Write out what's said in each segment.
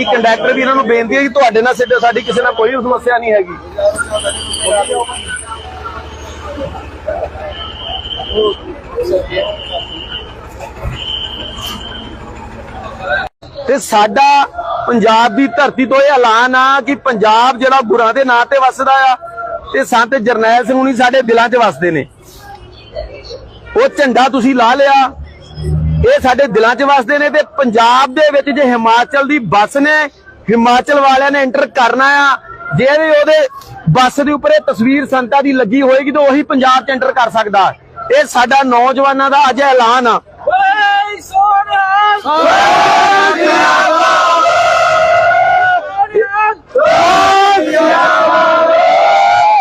ਬਾਕੀ ਕੰਡਕਟਰ ਵੀ ਇਹਨਾਂ ਨੂੰ ਬੇਨਤੀ ਹੈ ਕਿ ਤੁਹਾਡੇ ਨਾਲ ਸਿੱਧੇ ਸਾਡੀ ਕਿਸੇ ਨਾਲ ਕੋਈ ਸਮੱਸਿਆ ਨਹੀਂ ਹੈਗੀ। ਤੇ ਸਾਡਾ ਪੰਜਾਬ ਦੀ ਧਰਤੀ ਤੋਂ ਇਹ ਐਲਾਨ ਆ ਕਿ ਪੰਜਾਬ ਜਿਹੜਾ ਗੁਰਾਂ ਦੇ ਨਾਂ ਤੇ ਵੱਸਦਾ ਆ ਤੇ ਸੰਤ ਜਰਨੈਲ ਸਿੰਘ ਹੁਣੀ ਸਾਡੇ ਦਿਲਾਂ 'ਚ ਵੱਸਦੇ ਨੇ। ਉਹ ਝੰਡਾ ਤੁਸੀਂ ਲਾ ਲਿਆ ਇਹ ਸਾਡੇ ਦਿਲਾਂ 'ਚ ਵਸਦੇ ਨੇ ਤੇ ਪੰਜਾਬ ਦੇ ਵਿੱਚ ਜੇ ਹਿਮਾਚਲ ਦੀ ਬੱਸ ਨੇ ਹਿਮਾਚਲ ਵਾਲਿਆਂ ਨੇ ਐਂਟਰ ਕਰਨਾ ਆ ਜੇ ਵੀ ਉਹਦੇ ਬੱਸ ਦੇ ਉੱਪਰ ਇਹ ਤਸਵੀਰ ਸੰਤਾਂ ਦੀ ਲੱਗੀ ਹੋਏਗੀ ਤਾਂ ਉਹੀ ਪੰਜਾਬ 'ਚ ਐਂਟਰ ਕਰ ਸਕਦਾ। ਇਹ ਸਾਡਾ ਨੌਜਵਾਨਾਂ ਦਾ ਅੱਜ ਐਲਾਨ ਆ।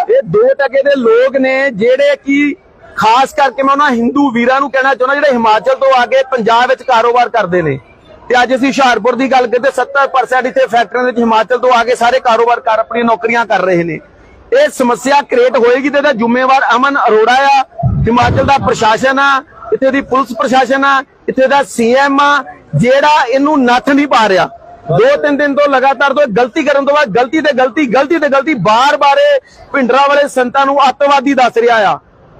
ਇਹ ਦੋ ਟਕੇ ਦੇ ਲੋਕ ਨੇ ਜਿਹੜੇ ਕਿ ਖਾਸ ਕਰਕੇ ਮੈਂ ਉਹਨਾਂ ਹਿੰਦੂ ਵੀਰਾਂ ਨੂੰ ਕਹਿਣਾ ਚਾਹੁੰਦਾ ਜਿਹੜੇ ਹਿਮਾਚਲ ਤੋਂ ਆ ਕੇ ਪੰਜਾਬ ਵਿੱਚ ਕਾਰੋਬਾਰ ਕਰਦੇ ਨੇ। ਤੇ ਅੱਜ ਅਸੀਂ ਹੁਸ਼ਿਆਰਪੁਰ ਦੀ ਗੱਲ ਕਰਦੇ 70% ਇੱਥੇ ਫੈਕਟਰੀਆਂ ਵਿੱਚ ਹਿਮਾਚਲ ਤੋਂ ਆ ਕੇ ਸਾਰੇ ਕਾਰੋਬਾਰ ਕਰ ਆਪਣੀਆਂ ਨੌਕਰੀਆਂ ਕਰ ਰਹੇ ਨੇ। ਇਹ ਸਮੱਸਿਆ ਕ੍ਰੀਏਟ ਹੋਏਗੀ ਤੇ ਇਹਦਾ ਜ਼ਿੰਮੇਵਾਰ ਅਮਨ ਅਰੋੜਾ ਆ। ਹਿਮਾਚਲ ਦਾ ਪ੍ਰਸ਼ਾਸਨ ਆ, ਇੱਥੇ ਦੀ ਪੁਲਿਸ ਪ੍ਰਸ਼ਾਸਨ ਆ, ਇੱਥੇ ਦਾ ਸੀਐਮ ਆ, ਜਿਹੜਾ ਇਹਨੂੰ ਨੱਥ ਨਹੀਂ ਪਾ ਰਿਹਾ। ਦੋ ਤਿੰਨ ਦਿਨ ਤੋਂ ਲਗਾਤਾਰ ਤੋਂ ਗਲਤੀ ਕਰਨ ਤੋਂ ਬਾਅਦ ਗਲਤੀ ਤੇ ਗਲਤੀ ਗਲਤੀ ਤੇ ਗਲਤੀ ਬਾਰ-ਬਾਰ ਇਹ ਭਿੰਡਰਾਂ ਵਾਲੇ ਸੰਤਾਂ ਨੂੰ ਅੱਤਵਾਦੀ ਦੱਸ ਰਿਹਾ ਆ।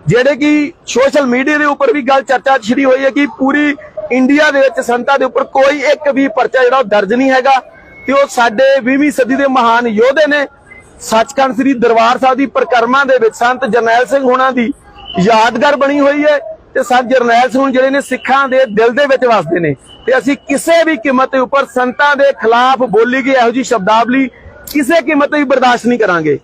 ਜਿਹੜੇ ਕਿ ਸੋਸ਼ਲ ਮੀਡੀਆ ਦੇ ਉੱਪਰ ਵੀ ਗੱਲ ਚਰਚਾ ਛਿੜੀ ਹੋਈ ਹੈ ਕਿ ਪੂਰੀ ਇੰਡੀਆ ਦੇ ਵਿੱਚ ਸੰਤਾਂ ਦੇ ਉੱਪਰ ਕੋਈ ਇੱਕ ਵੀ ਪਰਚਾ ਜਿਹੜਾ ਉਹ ਦਰਜ ਨਹੀਂ ਹੈਗਾ ਤੇ ਉਹ ਸਾਡੇ 20ਵੀਂ ਸਦੀ ਦੇ ਮਹਾਨ ਯੋਧੇ ਨੇ ਸੱਚਖੰਡ ਸ੍ਰੀ ਦਰਬਾਰ ਸਾਹਿਬ ਦੀ ਪ੍ਰਕਰਮਾਂ ਦੇ ਵਿੱਚ ਸੰਤ ਜਰਨੈਲ ਸਿੰਘ ਹੋਣਾ ਦੀ ਯਾਦਗਾਰ ਬਣੀ ਹੋਈ ਹੈ ਤੇ ਸੰਤ ਜਰਨੈਲ ਸਿੰਘ ਜਿਹੜੇ ਨੇ ਸਿੱਖਾਂ ਦੇ ਦਿਲ ਦੇ ਵਿੱਚ ਵਸਦੇ ਨੇ ਤੇ ਅਸੀਂ ਕਿਸੇ ਵੀ ਕੀਮਤ ਦੇ ਉੱਪਰ ਸੰਤਾਂ ਦੇ ਖਿਲਾਫ ਬੋਲੀ ਗਈ ਇਹੋ ਜੀ ਸ਼ਬਦਾਵਲੀ ਕਿਸੇ ਕੀਮਤ ਤੇ ਵੀ ਬਰਦਾਸ਼ਤ ਨਹੀਂ ਕਰਾਂਗੇ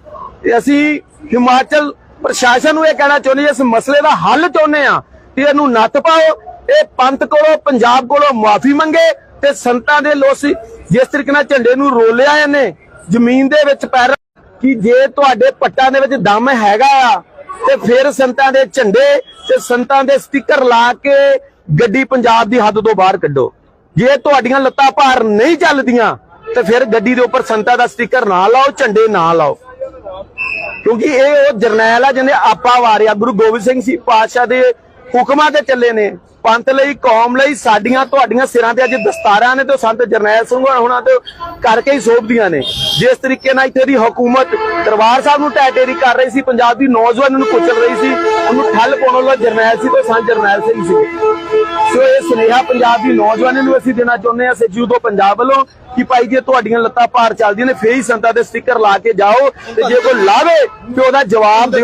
ਤੇ ਅਸੀਂ ਹਿਮਾਚਲ ਪ੍ਰਸ਼ਾਸਨ ਨੂੰ ਇਹ ਕਹਿਣਾ ਚਾਹੁੰਦੇ ਇਸ ਮਸਲੇ ਦਾ ਹੱਲ ਚਾਹੁੰਦੇ ਆ ਕਿ ਇਹਨੂੰ ਨੱਥ ਪਾਓ। ਇਹ ਪੰਥ ਕੋਲੋਂ, ਪੰਜਾਬ ਕੋਲੋਂ ਮਾਫੀ ਮੰਗੇ ਤੇ ਸੰਤਾਂ ਦੇ ਲੋਸੀ ਜਿਸ ਤਰੀਕੇ ਨਾਲ ਝੰਡੇ ਨੂੰ ਰੋਲਿਆ ਇਹਨੇ, ਜ਼ਮੀਨ ਦੇ ਵਿੱਚ ਪੈਰ ਕਿ ਜੇ ਤੁਹਾਡੇ ਪੱਟਾਂ ਦੇ ਵਿੱਚ ਦਮ ਹੈਗਾ ਆ, ਤੇ ਫਿਰ ਸੰਤਾਂ ਦੇ ਝੰਡੇ ਤੇ ਸੰਤਾਂ ਦੇ ਸਟicker ਲਾ ਕੇ ਗੱਡੀ ਪੰਜਾਬ ਦੀ ਹੱਦ ਤੋਂ ਬਾਹਰ ਕੱਢੋ। ਜੇ ਤੁਹਾਡੀਆਂ ਲੱਤਾਂ ਭਾਰ ਨਹੀਂ ਚੱਲਦੀਆਂ, ਤੇ ਫਿਰ ਗੱਡੀ ਦੇ ਉੱਪਰ ਸੰਤਾਂ ਦਾ ਸਟicker ਨਾ ਲਾਓ, ਝੰਡੇ ਨਾ ਲਾਓ। ਕਿਉਂਕਿ ਇਹ ਉਹ ਜਰਨੈਲ ਆ ਜਿਹਨੇ ਆਪਾ ਵਾਰਿਆ ਗੁਰੂ ਗੋਬਿੰਦ ਸਿੰਘ ਜੀ ਪਾਤਸ਼ਾਹ ਦੇ ਹੁਕਮਾਂ ਤੇ ਚੱਲੇ ਨੇ। ਪੰਥ ਲਈ, ਕੌਮ ਲਈ ਸਾਡੀਆਂ, ਤੁਹਾਡੀਆਂ ਸਿਰਾਂ ਤੇ ਅੱਜ ਦਸਤਾਰਾਂ ਨੇ ਤੇ ਸੰਤ ਜਰਨੈਲ ਸਿੰਘ ਹੋਣਾ ਤੇ ਕਰਕੇ ਹੀ ਸੋਭਦੀਆਂ ਨੇ। ਜਿਸ ਤਰੀਕੇ ਨਾਲ ਇੱਥੇ ਦੀ ਹਕੂਮਤ ਦਰਬਾਰ ਸਾਹਿਬ ਨੂੰ ਟੈਟੇਰੀ ਕਰ ਰਹੀ ਸੀ, ਪੰਜਾਬ ਦੀ ਨੌਜਵਾਨ ਨੂੰ ਕੁਚਲ ਰਹੀ ਸੀ, ਉਹਨੂੰ ਠੱਲ ਪਾਉਣ ਵਾਲਾ ਜਰਨੈਲ ਸੀ ਤੇ ਸੰਤ ਜਰਨੈਲ ਸਿੰਘ ਸੀ। ਸੋ ਇਹ ਸੁਨੇਹਾ ਪੰਜਾਬ ਦੀ ਨੌਜਵਾਨਾਂ ਨੂੰ ਅਸੀਂ ਦੇਣਾ ਚਾਹੁੰਦੇ ਹਾਂ। ਸੱਜੂ ਤੋਂ ਪੰਜਾਬ ਵੱਲੋਂ ਕਿ ਭਾਈ ਜੇ ਤੁਹਾਡੀਆਂ ਲੱਤਾਂ ਭਾਰ ਚੱਲਦੀਆਂ ਨੇ, ਫੇਰ ਹੀ ਸੰਤਾਂ ਦੇ ਸਟicker ਲਾ ਕੇ ਜਾਓ ਤੇ ਜੇ ਕੋਈ ਲਾਵੇ ਤੇ ਉਹਦਾ ਜਵਾਬ ਦਿਓ।